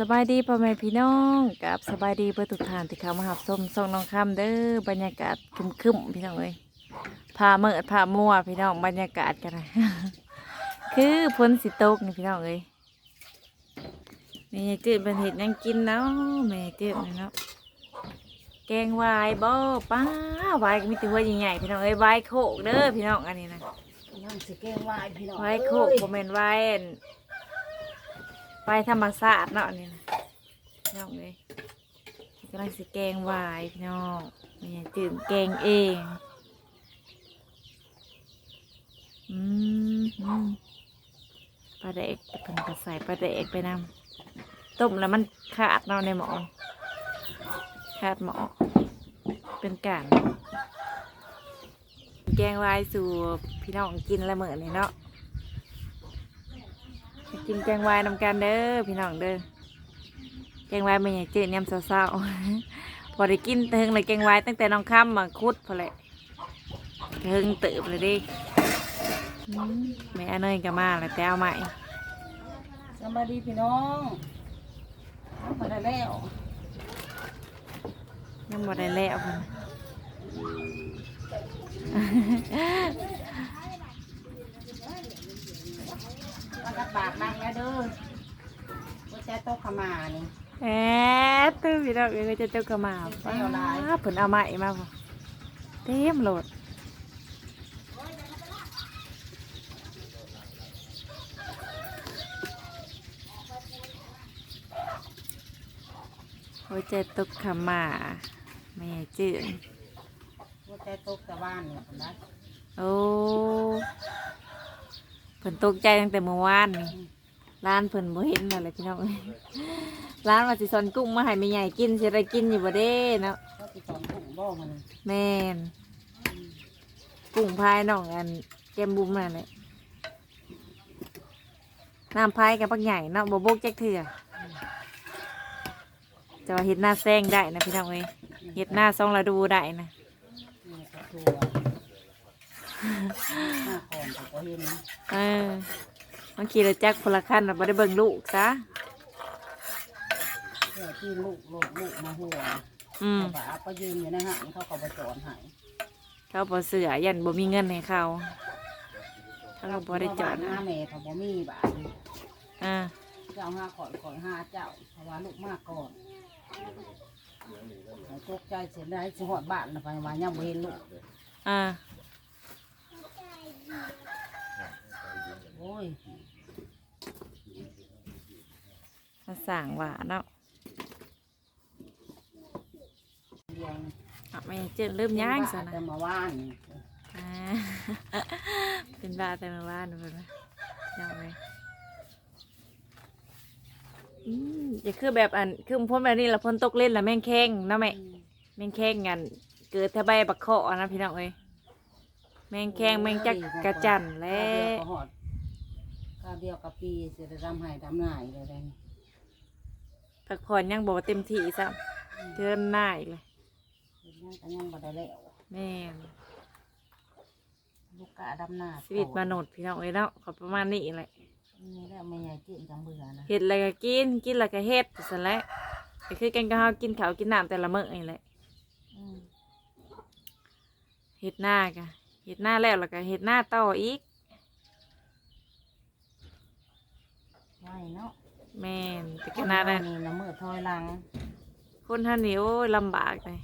สบายดีพ่อแม่พี่น้องกับสบายดีเพื่อทุกท่านที่เข้ามาหับส้มส่องน้องคำเด้อบรรยากาศครึมๆพี่น้องเอ้ยพาเมิดพามั่วพี่น้องบรรยากาศกันนะคือพ้นสิตกนี่พี่น้องเอ้ยแม่จืดเป็นเห็ดหยังกินเนาะแม่จืดนี่เนาะแกงวายบ่ป้าวายก็มีแตัวหัวใหญ่ๆพี่น้องเอ้ยวายโคกเด้อพี่น้องอันนี้นะนั่งสิแกงวายพี่น้องไว้โคกโมเมนไว้อั่น ไว้ธรรมศาสตร์เนาะนี่นะน้องเลยกำลังสิแกงไว้พี่น้องนี่จืดแกงเองอืมปลาแดกเพิ่นก็ใส่ปลาแดกไปนำต้มแล้วมันขาดเนาะในหมอขาดหมอเป็นการแกงวายสู่พี่น้องกินละเหมือนนี่เนาะ กินแกงวายนำกันเด้อพี่น้องเด้อแกงวายมันใหญ่เจนยำเศร้าๆพอได้กินเทิงเลยแกงวายตั้งแต่น้องค่ำมาคุดพอเลยเทิงตืบเลยเดิอืมแม่เนยก็มาแล้วแต่เอาใหม่สวัสดีพี่น้องเอามาได้แล้วยังบ่ได้แล้วพุ่น มากับบากนั่งแล้วเด้อว่าจะโต๊ะข มานี่แอดตื้อพี่น้องเอ้ยจะเจ้ากระมาไม่เอาหลายป้าเพิ่นเอาใหม่มาบ่เต็มโหลดโอ้ยเจตุกขมาแม่จืดว่าจะโต๊ะแต่บ้านเนี่ยคนนั้นโอ้เพิ่นตกใจตั้งแต่เมื่อวานนี่ ร้านเพิ่นบ่เห็นอะไรพี่น้องเอ้ยร้านว่าสิสอนกุ้งมาให้แม่ใหญ่กินสิได้กินอยู่บ่เด้เนาะก็ติดต่อกุ้งบ่มันแม่นกุ้งพายน้องอันแก้มบุ้มนั่นแหละน้ำพายกับปักใหญ่เนาะบ่บกจักเถื่อจะว่าเฮ็ดหน้าแซงได้นะพี่น้องเอ้ยเฮ็ดหน้าซองระดูได้นะนี่กระตัวหน้าคอนเขาก็เห็นเออ มันขี่รถจักรพลคันน่ะบ่ได้เบิ่งลูกซะเพื่อที่ลูกลูกลูกมาหัวอืมแต่ว่าก็ยืนอยู่ในห้างเขาก็บจอนใหายเขาบ่เสือยันบ่มีเงินให้เขาเขาก็บ่ได้จอดห้านะแม่เขาบ่มีบาทอ่าเจ้าห้าขอนขอนห้าเจ้าเพราะว่าลูกมากก่อนตกใจเสียดายสิหอดบ้านน่ะไปว่ายังบ่เห็นลูกอ่าโอ้ย มาสั่งว่าเนาะเดียวอะแม่เจอเริ่มย่างซะนะแต่มาว่านนี่อ่าเป็นบ้าแต่มาบ้านเป็นไหมยังไงอืมอย่าคือแบบอันคือพ่นแบบนี้ละพ่นตกเล่นละแม่งแข้งเนาะแม่แม่งแข้งกันเกิดทะใบบักเคาะนะพี่น้องเอ้ยแม่งแข้งแม่งจักกระจันแล้ข้าวเดียววก็หอดข้าวเดียวกับปีเสียดำใหายดำหน่ายเลยเลย พักผ่อนยังบอกว่าเต็มที่ซะเทินหน้าอีกเลยยังก็ยังบ่ได้แล้วแม่นลูกกะดำหน้าชีวิตมนุษย์พี่น้องเอ้ยเนาะขอประมาณนี้แหละนี่แหละไม่ใหญ่กินจังเบื่อนะเห็ดอะไรก็กินกินอะไรก็เฮ็ดสันแหละก็คือแกงกะเพรากินข้าวกินน้ำแต่ละมื้อนี่แหละอืมเห็ดหน้ากะเห็ดหน้าแล้วแล้วก็เห็ดหน้าต่ออีก ไหวเนาะ แม่นแต่ก็น่าได้นี่นะมือถอยหลังคนท่านนี่โอ้ยลำบากเลย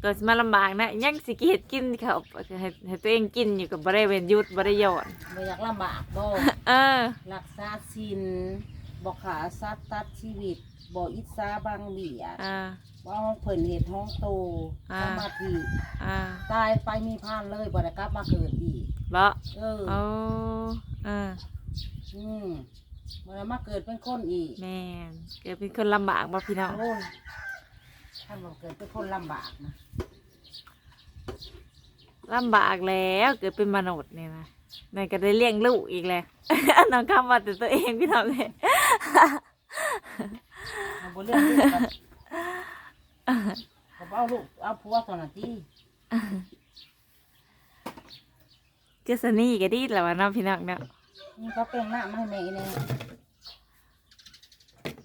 เกิดมาลำบากนะยังสิกิเห็ดกินเขาวให้ให้ตัวเองกินอยู่กับบริเวณยุดบริยอนบ่อยากลำบากบ่เออ รักษาศีลบ่ขาสัตว์ตัดชีวิตบ่อิจฉาบางเบียดอ่าว่าห้องเพิ่นเฮ็ดห้องโตอ่า สมาธิอ่าตายไปมีพานเลยบ่ได้กลับมาเกิดอีก บ่เออ เอาอ่า อืม บ่ได้มาเกิดเป็นคนอีกแม่นเกิดเป็นคนลำบากบ่พี่น้องโอ้ยท่านบอกเกิดเป็นคนลำบากนะลำบากแล้วเกิดเป็นมนุษย์เนี่ยนะนั่นก็ได้เลี้ยงลูกอีกแล้ว น้องคำว่าแต่ตัวเองพี่น้องเลยเอาบ่เรื่องลูกกันเขาเอาลูกเอาผัวตอนนั้นที่ก็สนี่ก็ดีแล้ววะเนาะพี่น้องเนาะ นี่ก็เป็นหน้าไม่แม่เนี่ย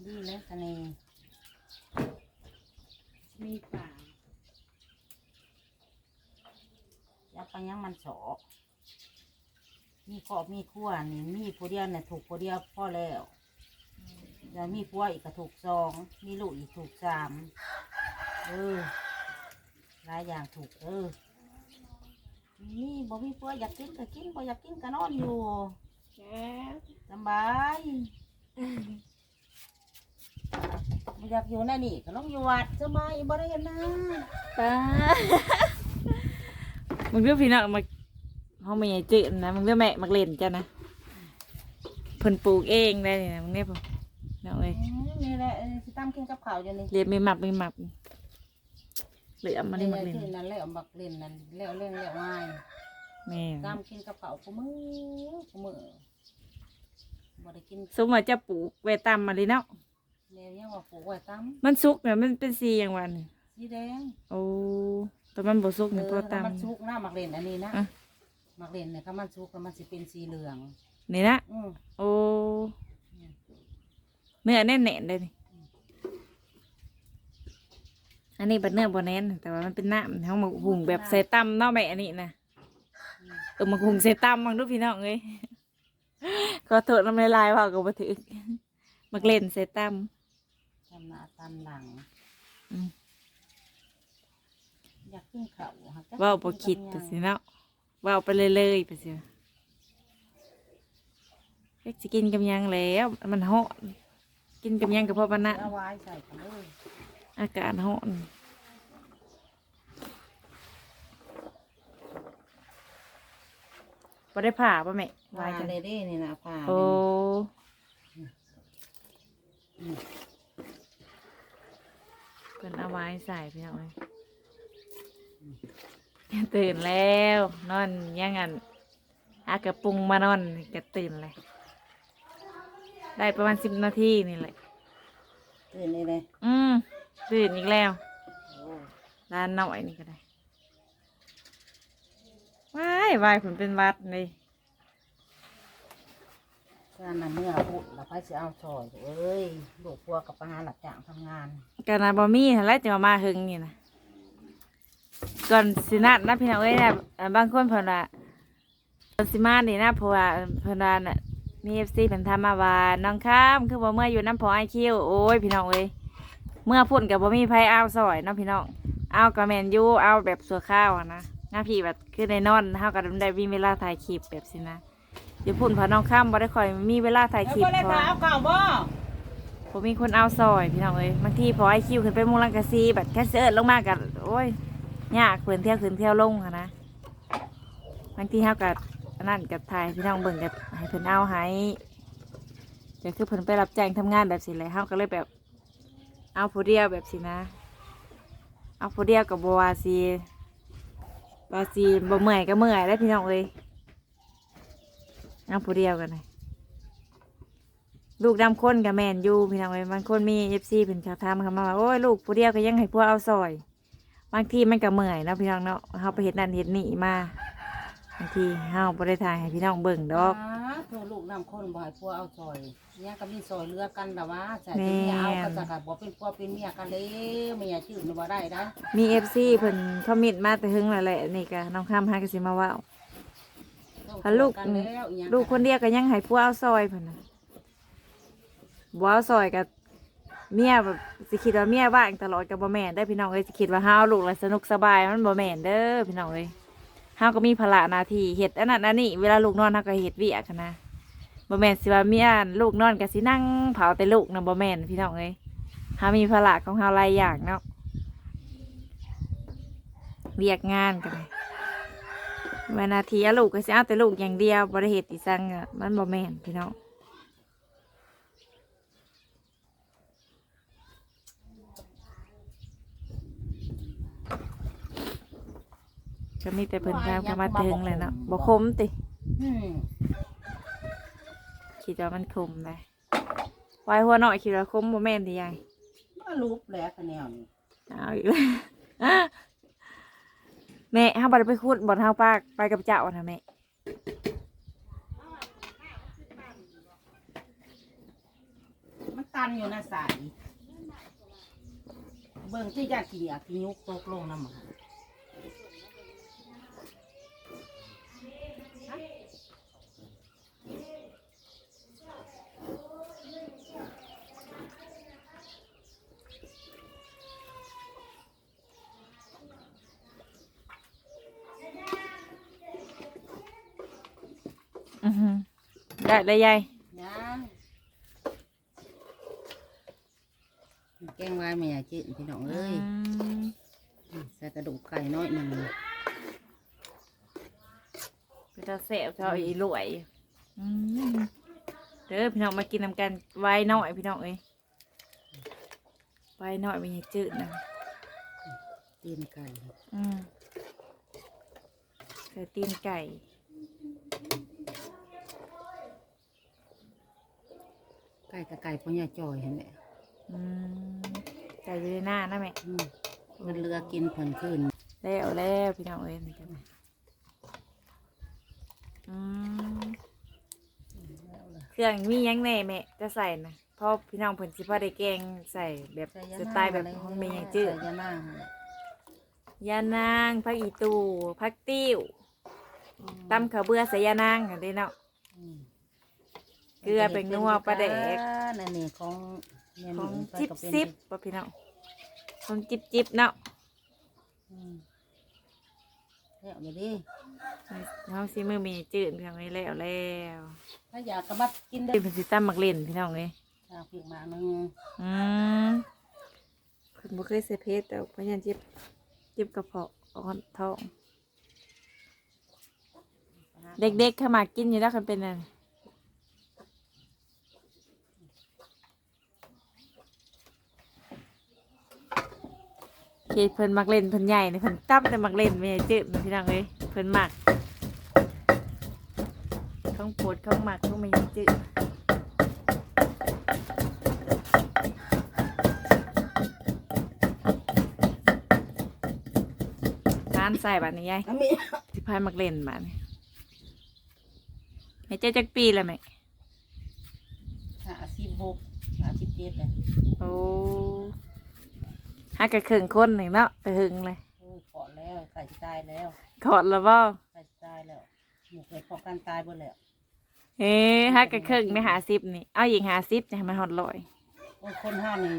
ดีแล้วทะเลมีป่าอยากไปยังมันสอมีครอบมีครัวนี่มีผู้เดียวเนี่ยถูกผู้เดียวพ่อแล้วแล้วมีผัวอีกก็ถูกสอง มีลูกอีกถูกสามเออหลายอย่างถูกเออนี่บ่มีผัวอยากกินก็กินบ่อยากกินก็นอนอยู่สบาย อยากอยู่ในนี่ก็ต้องอยู่วัดสบายบ่ได้เห็นนะป้ามึงเลือกพี่น้องมาห้องไม่ใหญ่จืดนะมึงเลือกแม่มักเล่นจ้ะนะเพิ่นปลูกเองได้นี่นะมึงเนี่ยพอน้องเอ้ยอืมนี่แหละเออสิตามกินกับข้าวอยู่นี่เรียนไม่หมักไม่หมักเหลือมาได้มักเล่นที่นั่นแล้วบักเล่นนั่นแล้วเล่นแล้วง่ายแม่ตามกินกับข้าวกูมือกูมือบ่ได้กิน สมมติจะปลูกไว้ตามมาเลยเนาะ แนวยังว่าปลูกไว้ตามมันสุกเนี่ยมันเป็นสีอย่างวันสีแดงโอ้แต่มันบ่สุกเอเนี่ยอพอตามถ้ามันสุกนะมักเล่นอันนี้นะอะ มักเล่นเนี่ยถ้ามันสุกก็มันสิเป็นสีเหลือง นี่นะอือโอ้เนื้อแน่นๆเลยนี่อันนี้เป็นเนื้อโบแน่นแต่ว่ามันเป็นน้ำเขามาหุงแบบใส่ตำเนาะแม่อันนี้นะเออมาหุงใส่ตำบางทุกพี่น้องเลยขอโทษน้ำลายลายว่าก็บ่ถือมักเล่นใส่ต ทำหน้าตามหลังอืม อยากกินข้าวค่ะจักำว่าบ่คิดกินแต่กับหสิยังเนาะว่าไปเลยๆไปสิเฮ็ดสิกินกับหยังแล้ว มันเหาะกินกับหยังกับพ่อปานนะเอาไว้ใส่กันเลยอากาศเหาะบ่ได้ผ่าป่ะแม่วายจังเด้เด้นี่นะผ้าโอ้อืม เป็นเอาไว้ใส่พี่น้องเอ้ยตื่นแล้ว นอนยังงันอากระปุงมานอนก็ตื่นเลย ได้ประมาณสิบนาทีนี่แหละ ตื่นนี่เลยอืมตื่นอีกแล้วโอ้ร้านหน่อยนี่ก็ได้ว้ายวายผมเป็นหวัดเลย การนำเมื่อพูดเราไปสิเอาซอยเอ้ยลูกพัวกับไปหาหลักจ้างทำงานกานาบอมี่หั่นแล้วจะมามาหึงนี่นะก่อนสินัดนะพี่น้องเอ้ยนะอ่าบางคนเพิ่นว่าก่อนสิมานี่นะเพราะว่าเพิ่นว่าน่ะมีเอฟซีเพิ่นทำมาว่าน้องข้ามคือบ่เมื่ออยู่น้ำพอไอคิวโอ้ยพี่น้องเอ้ยเมื่อพุ่นกับบ่มีไผเอาซอยเนาะพี่น้องเอากระแมนยูเอาแบบสัวข้าวนะหน้าพี่แบบคือในนอนเฮาก็ได้มีเวลาถ่ายคลิปแบบสินะ เดี๋ยวพุ่นพอน้องข้ามบ่ได้ค่อยมีเวลาถ่ายคลิปเพราะว่าเก่าบ่ผมมีคนเอาซอยพี่น้องเอ้ยบางทีพอไอคิวขึ้นไปมุงลังกะซีแบบแค่เสิร์ชลงมากันโอ้ยยากขืนเที่ยวขืนเที่ยวลงค่ะนะบางทีเฮากับอันนั่นกับถ่ายพี่น้องเบิ่งกับให้เพิ่นเอาให้ก็คือเพิ่นไปรับแจ้งทำงานแบบสิเลยเฮาก็เลยแบบ เอาผู้เดียวแบบสินะ เอาผู้เดียวกับบัวาซีบาซีบ่เมื่อยก็เมื่อยได้วพี่น้องเอ้ย เอาผู้เดียวกันเลยลูกดำคนกับแมนอยูพี่น้องเอ้ยบางคนมีเอฟซีเป็นชาวทามเขามาว่าโอ้ยลูกผู้เดียวก็ยังให้พวกเอาซอย บางทีมันก็เมื่อยเนาะพี่น้องเนาะเฮาไปเห็ดนั่นเห็ดนี่มาบางทีเฮาบ่ได้ถ่ายให้พี่น้องเบิ่งดอกโทรลูกนำคนบ่ให้พัวเอาซอยเนี่ยก็มีซอยเรือกันแต่ว่าใส่แม่ที่เอาก็จะกับบ่เป็นพัวเป็นเมียกันเลยเมียชื่อนี่บ่ได้นะมีเอฟซีเพิ่นคอมเมนต์มาแต่หึงแล้วแหละนี่ก็น้องคำหาก็สิมาเว้า ถ้าลูกกันแล้วอีหยังลูกคนเดียวก็ยังให้พวกเอาซอยเพิ่นน่ะบ่เอาซอยกับเมียแบบสิคิดว่าเมียว่างตลอดกับบ่แม่นได้อพี่น้องเอ้ยสิคิดว่าเฮาเอาลูกแล้วสนุกสบายมันบ่แม่นเด้อพี่น้องเอ้ยเฮาก็มีภาระหน้าที่เฮ็ดอันนั้นอันนี้เวลาลูกนอนเฮาก็เฮ็ดเวียกหั้นนะบ่แม่นสิว่าเมียลูกนอนก็สินั่งเผาแต่ลูกนำบ่แม่นพี่น้องเอ้ยเฮามีภาระของเฮาหลายอย่างเนาะเวียกงานก็ได้ เวลาทีเอาลูกก็สิเอาแต่ลูกอย่างเดียวบ่ได้เฮ็ดอีสังอะมันบ่แม่นพี่น้องก็มีแต่เพิ่นพาเข้ามาถึงแหละเนาะบ่คมติอืมคิดว่ามันคมเลยวายหัวหน่อยคิดว่าคมบ่แม่นติยายมารูปแล้วคะแนนนี่เอาอีกแล้ว แม่เฮาบ่ได้ไปคุดบ่อนเฮาปากไปกับเจ้าน่ะแม่มันตันอยู่นะสายเบิ่งที่ยากกินยากินยุกตกลงน้ำหมา อือหือ ได้เลยยายยังแกงไว้ไม่อยากกินพี่น้องเอ้ยอืมใส่กระดูกไก่น้อยหนึ่งเป็นตาแสบเท่าอีหลวยอืมเด้อพี่น้องมากินน้ำกันไว้หน่อยพี่น้องเอ้ยไว้หน่อยมันยังจืดนะตีนไก่อืมใส่ตีนไก่ ไก่กับไก่พ่อยาจอยเห็นไหมอืมไก่อยู่ในหน้านะแม่อืมมันเรือกินผ่อนคืนแล้วแล้วพี่น้องเอ้ยนี่กันนะอืมเครื่องมีหยังแหน่แม่จะใส่นะเพราะพี่น้องเพิ่นสิพอได้แกงใส่แบบสไตล์แบบของแม่ยังจืดใส่ยาหน้าหั่นแหละยานางผักอีตูผักติ้วตำข้าวเบื่อใส่ยานางกันได้เนาะอืม เกลือเป็นนัวปลาแดก นั่นนี่ของแม่ขหอนุ่งมไปจิบก็เป็นซิบป่ะพี่น้องของจิบจิบเนาะอืมแล้วมาดิน้องซีมือมีจืดพี่น้องเลยแล้วแล้วถ้าอยากกระบัดกินได้เป็นสิตั้มมักเล่นพี่น้องเลยอยากเพียงมาหนึ่งอืมคุณบ่เคยเสยเพชแต่เพราะยันจิบจิบกระเพาะอ่อนท้อง เด็กๆเข้ามากินอยู่แล้วคันเป็นนั่น เขตเพิ่นมักเล่นเพิ่นใหญ่นี่เพิ่นตับแต่มักเล่นไม่ใช่จืดนะพี่น้องเอ้ยเพิ่นมักข้องโปวดข้องมักข้องไม่ใช่จืดร้านใส่บัดนี้ยายอันนี้สิพายมักเล่นบัดนี้แม่เจ๊จักปีแล้วไหมหาสิบหกหาสิบเจ็ดเลยโอ้ ฮักกะเคิงคนหนึ่งเนาะแต่หึงเลยโอ้ยขอแล้วไก่จะตายแล้วขอดแล้วบ่ไก่จะตายแล้วหมูเคยพอกันตายหมดแล้วเอ๊ะฮักกะเคิงไม่หาซิบนี่เอาหญิงหาซิบเนี่ยมันหอดลอยโอ้ยคนห้านี่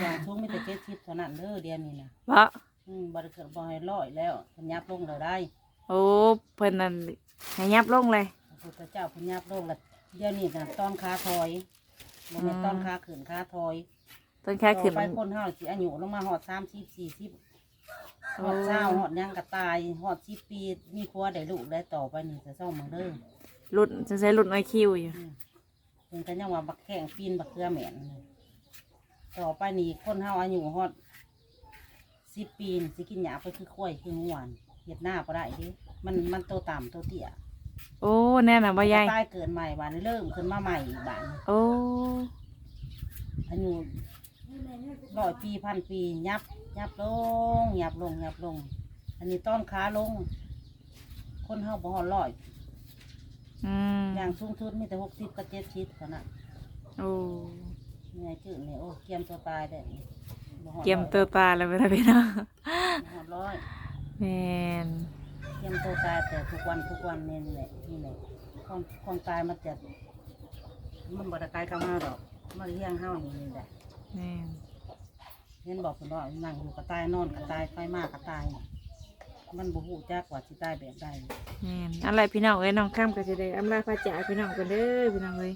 อย่างทุ่งไม่แต่เจ็ดสิบเท่านั้นเด้อเดียวนี่นะเพราะอืมบริเกิดบ่ให้ร้อยแล้วเพันยับลงเราได้โอ้เพิ่นนั่นให้ยับลงเลยพระพุทธเจ้าเพันยับลงแล้วเดี๋ยวนี้นะตอนขาถอยโมเมนอืมตอนขาขืนขาถอย ต้นแค่ขึ้นต่อไปมัน คนห้าสิอายุลงมาหอดสามสิบสี่สิบโอ้หอดเช้าหอดหยังกระตายหอดสิบปีมีครัวได้ลูกได้ต่อไปนี่จะซ่อมมึงเด้อหลุดจะใช้หลุดไอคิวอยู่อืมเพิ่นก็ยังว่าบักแข้งปีนบักเกลือแหมนต่อไปนี่คนเฮาอายุฮอดสิบปีนี่สิกินหยาไปคือข้อยคือง่วนเห็ดหน้าก็ได้ดิมันมันโตต่ำโตเตี้ยโอ้แน่น่ะบ่ยายตายเกิดใหม่บานนี้เริ่มขึ้นมาใหม่อีกบาน โอ้อายุ ร้อยปีพันปียับ ยับลงยับลงยับลง อันนี้ต้อนขาลง คนเฮาบ่ฮอดร้อยอืมอย่างสูงสุดมีแต่หกสิบกับเจ็ดสิบเท่านั้นโอ้นี่ไงจืดนี่โอ้เกียมตัวตายได้บ่ฮอดร้อยเกียมตัวตาแล้วไปนะพี่น้องบ่ฮอดร้อยแมนเกียมตัวตายแต่ทุกวันทุกวันนี่แหละนี่แหละความความตายมันจะมันบ่ได้ไกลกับเฮาดอกมันเลี้ยงเฮานี่นี่แหละ แมนเห็นบอกเพิ่นว่านั่งอยู่กระตายนอนกระตายไฟมากกระตาย มันบ่ฮู้จักว่าสิตายแบบใดแมนอะไรพี่น้องเอ้ยน้องข้ามก็จะได้อำลาพระจ่าพี่น้องกันเด้อพี่น้องเอ้ย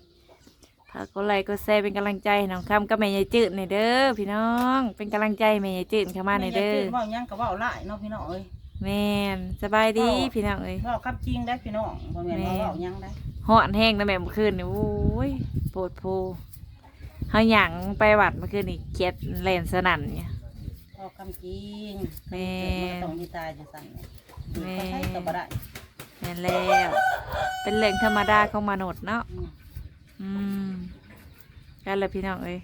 ฝากกดไลค์กดแชร์เป็นกำลังใจให้น้องข้ามกับแม่ยายจืดในอยเด้อพี่น้องเป็นกำลังใจให้แม่ยายจืดเข้ามาในอยเด้อแม่ยายจืดเว้าหยังก็เว้าหลายเนาะพี่น้องเอ้ยแมนสบายดีเว้าพี่น้องเอ้ย เว้าคำจริงได้พี่น้องบ่แม่นว่าแม่เว้าหยังได้หอนแห้งนะแม่เมื่อคืนนี่โอ้ยโปวดโพ เฮาหยังไปวัดเมื่อคืนนี่เคียดแล่นสนั่นเนี่ยเว้าคำจริงแม่มันก็ต้องมีตายอยู่สั่นเนี่ยแม่ก็ใช้ก็บ่ได้แม่นแล้ว เป็นเรื่องธรรมดาของมนุษย์เนาะอืมอืมกันเลยพี่น้องเอ้ย